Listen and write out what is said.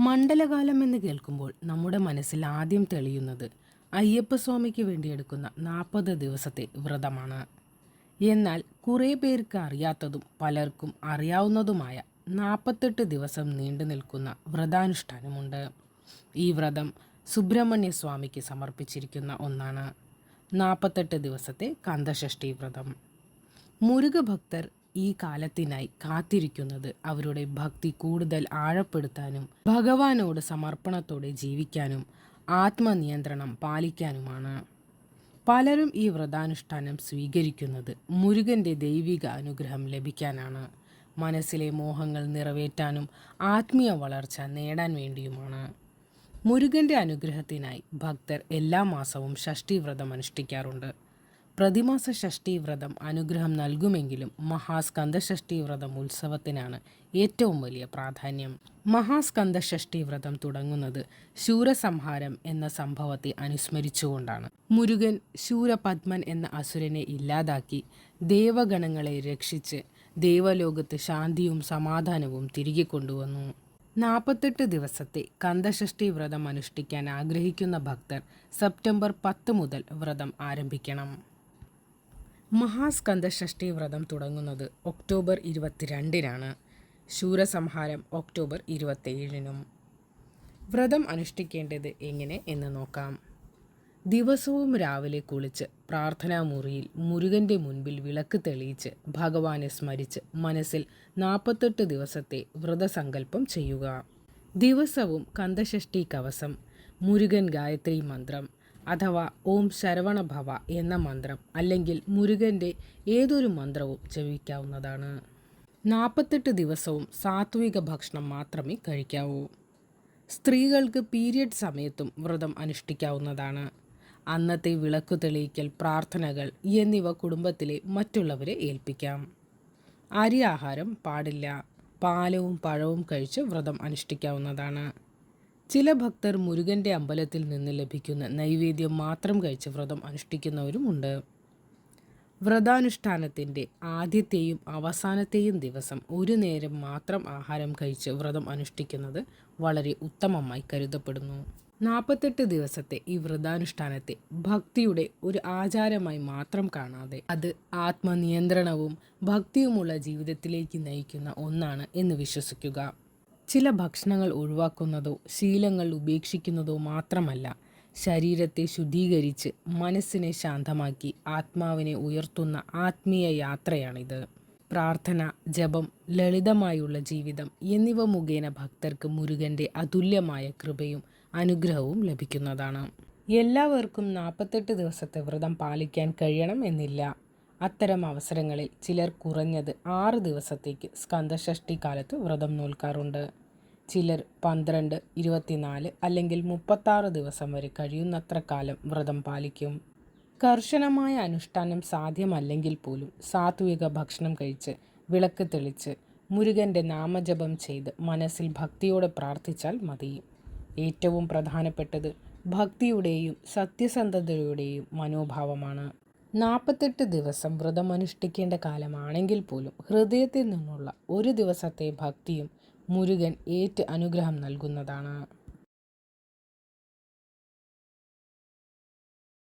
മണ്ഡലകാലം എന്ന് കേൾക്കുമ്പോൾ നമ്മുടെ മനസ്സിൽ ആദ്യം തെളിയുന്നത് അയ്യപ്പസ്വാമിക്ക് വേണ്ടി എടുക്കുന്ന നാൽപ്പത് ദിവസത്തെ വ്രതമാണ്. എന്നാൽ കുറേ പേർക്ക് അറിയാത്തതും പലർക്കും അറിയാവുന്നതുമായ നാൽപ്പത്തെട്ട് ദിവസം നീണ്ടു നിൽക്കുന്ന വ്രതാനുഷ്ഠാനമുണ്ട്. ഈ വ്രതം സുബ്രഹ്മണ്യ സ്വാമിക്ക് സമർപ്പിച്ചിരിക്കുന്ന ഒന്നാണ് നാൽപ്പത്തെട്ട് ദിവസത്തെ കന്തഷഷ്ഠി വ്രതം. മുരുകഭക്തർ ഈ കാലത്തിനായി കാത്തിരിക്കുന്നത് അവരുടെ ഭക്തി കൂടുതൽ ആഴപ്പെടുത്താനും ഭഗവാനോട് സമർപ്പണത്തോടെ ജീവിക്കാനും ആത്മനിയന്ത്രണം പാലിക്കാനുമാണ്. പലരും ഈ വ്രതാനുഷ്ഠാനം സ്വീകരിക്കുന്നത് മുരുകന്റെ ദൈവിക അനുഗ്രഹം ലഭിക്കാനാണ്. മനസ്സിലെ മോഹങ്ങൾ നിറവേറ്റാനും ആത്മീയ വളർച്ച നേടാൻ വേണ്ടിയുമാണ്. മുരുകന്റെ അനുഗ്രഹത്തിനായി ഭക്തർ എല്ലാ മാസവും ഷഷ്ടി വ്രതം അനുഷ്ഠിക്കാറുണ്ട് പ്രതിമാസ ഷഷ്ടി വ്രതം അനുഗ്രഹം നൽകുമെങ്കിലും മഹാസ്കന്ദ ഷഷ്ഠി വ്രതം ഉത്സവത്തിനാണ് ഏറ്റവും വലിയ പ്രാധാന്യം. മഹാസ്കന്ദ ഷഷ്ടി വ്രതം തുടങ്ങുന്നത് ശൂരസംഹാരം എന്ന സംഭവത്തെ അനുസ്മരിച്ചുകൊണ്ടാണ്. മുരുകൻ ശൂരപത്മൻ എന്ന അസുരനെ ഇല്ലാതാക്കി ദേവഗണങ്ങളെ രക്ഷിച്ച് ദേവലോകത്ത് ശാന്തിയും സമാധാനവും തിരികെ കൊണ്ടുവന്നു. നാൽപ്പത്തെട്ട് ദിവസത്തെ കന്ദഷഷ്ഠി വ്രതം അനുഷ്ഠിക്കാൻ ആഗ്രഹിക്കുന്ന ഭക്തർ സെപ്റ്റംബർ പത്ത് മുതൽ വ്രതം ആരംഭിക്കണം. മഹാസ്കന്ദ ഷഷ്ടി വ്രതം തുടങ്ങുന്നത് ഒക്ടോബർ ഇരുപത്തിരണ്ടിനാണ്. ശൂരസംഹാരം ഒക്ടോബർ ഇരുപത്തേഴിനും വ്രതം അനുഷ്ഠിക്കേണ്ടത് എങ്ങനെ എന്ന് നോക്കാം. ദിവസവും രാവിലെ കുളിച്ച് പ്രാർത്ഥനാമുറിയിൽ മുരുകന്റെ മുൻപിൽ വിളക്ക് തെളിയിച്ച് ഭഗവാനെ സ്മരിച്ച് മനസ്സിൽ നാൽപ്പത്തെട്ട് ദിവസത്തെ വ്രതസങ്കല്പം ചെയ്യുക. ദിവസവും കന്ധഷഷ്ടി കവസം മുരുകൻ ഗായത്രി മന്ത്രം അഥവാ ഓം ശരവണഭവ എന്ന മന്ത്രം അല്ലെങ്കിൽ മുരുകന്റെ ഏതൊരു മന്ത്രവും ജപിക്കാവുന്നതാണ്. നാൽപ്പത്തെട്ട് ദിവസവും സാത്വിക ഭക്ഷണം മാത്രമേ കഴിക്കാവൂ. സ്ത്രീകൾക്ക് പീരിയഡ് സമയത്തും വ്രതം അനുഷ്ഠിക്കാവുന്നതാണ്. അന്നത്തെ വിളക്ക് തെളിയിക്കൽ പ്രാർത്ഥനകൾ എന്നിവ കുടുംബത്തിലെ മറ്റുള്ളവരെ ഏൽപ്പിക്കാം. അരി ആഹാരം പാടില്ല. പാലവും പഴവും കഴിച്ച് വ്രതം അനുഷ്ഠിക്കാവുന്നതാണ്. ചില ഭക്തർ മുരുകന്റെ അമ്പലത്തിൽ നിന്ന് ലഭിക്കുന്ന നൈവേദ്യം മാത്രം കഴിച്ച് വ്രതം അനുഷ്ഠിക്കുന്നവരുമുണ്ട്. വ്രതാനുഷ്ഠാനത്തിന്റെ ആദ്യത്തെയും അവസാനത്തെയും ദിവസം ഒരു നേരം മാത്രം ആഹാരം കഴിച്ച് വ്രതം അനുഷ്ഠിക്കുന്നത് വളരെ ഉത്തമമായി കരുതപ്പെടുന്നു. നാൽപ്പത്തെട്ട് ദിവസത്തെ ഈ വ്രതാനുഷ്ഠാനത്തെ ഭക്തിയുടെ ഒരു ആചാരമായി മാത്രം കാണാതെ അത് ആത്മനിയന്ത്രണവും ഭക്തിയുമുള്ള ജീവിതത്തിലേക്ക് നയിക്കുന്ന ഒന്നാണ് എന്ന് വിശ്വസിക്കുക. ചില ഭക്ഷണങ്ങൾ ഒഴിവാക്കുന്നതോ ശീലങ്ങൾ ഉപേക്ഷിക്കുന്നതോ മാത്രമല്ല ശരീരത്തെ ശുദ്ധീകരിച്ച് മനസ്സിനെ ശാന്തമാക്കി ആത്മാവിനെ ഉയർത്തുന്ന ആത്മീയ യാത്രയാണിത്. പ്രാർത്ഥന ജപം ലളിതമായുള്ള ജീവിതം എന്നിവ മുഖേന ഭക്തർക്ക് മുരുകന്റെ അതുല്യമായ കൃപയും അനുഗ്രഹവും ലഭിക്കുന്നതാണ്. എല്ലാവർക്കും നാൽപ്പത്തെട്ട് ദിവസത്തെ വ്രതം പാലിക്കാൻ കഴിയണം എന്നില്ല. അത്തരം അവസരങ്ങളിൽ ചിലർ കുറഞ്ഞത് ആറ് ദിവസത്തേക്ക് സ്കന്ദഷഷ്ടി കാലത്ത് വ്രതം നോൽക്കാറുണ്ട്. ചിലർ പന്ത്രണ്ട് ഇരുപത്തിനാല് അല്ലെങ്കിൽ മുപ്പത്താറ് ദിവസം വരെ കഴിയുന്നത്ര കാലം വ്രതം പാലിക്കും. കർശനമായ അനുഷ്ഠാനം സാധ്യമല്ലെങ്കിൽ പോലും സാത്വിക ഭക്ഷണം കഴിച്ച് വിളക്ക് തെളിച്ച് മുരുകന്റെ നാമജപം ചെയ്ത് മനസ്സിൽ ഭക്തിയോടെ പ്രാർത്ഥിച്ചാൽ മതി. ഏറ്റവും പ്രധാനപ്പെട്ടത് ഭക്തിയുടെയും സത്യസന്ധതയുടെയും മനോഭാവമാണ്. നാൽപ്പത്തെട്ട് ദിവസം വ്രതമനുഷ്ഠിക്കേണ്ട കാലമാണെങ്കിൽ പോലും ഹൃദയത്തിൽ നിന്നുള്ള ഒരു ദിവസത്തെ ഭക്തിയും മുരുകൻ ഏറ്റ് അനുഗ്രഹം നൽകുന്നതാണ്.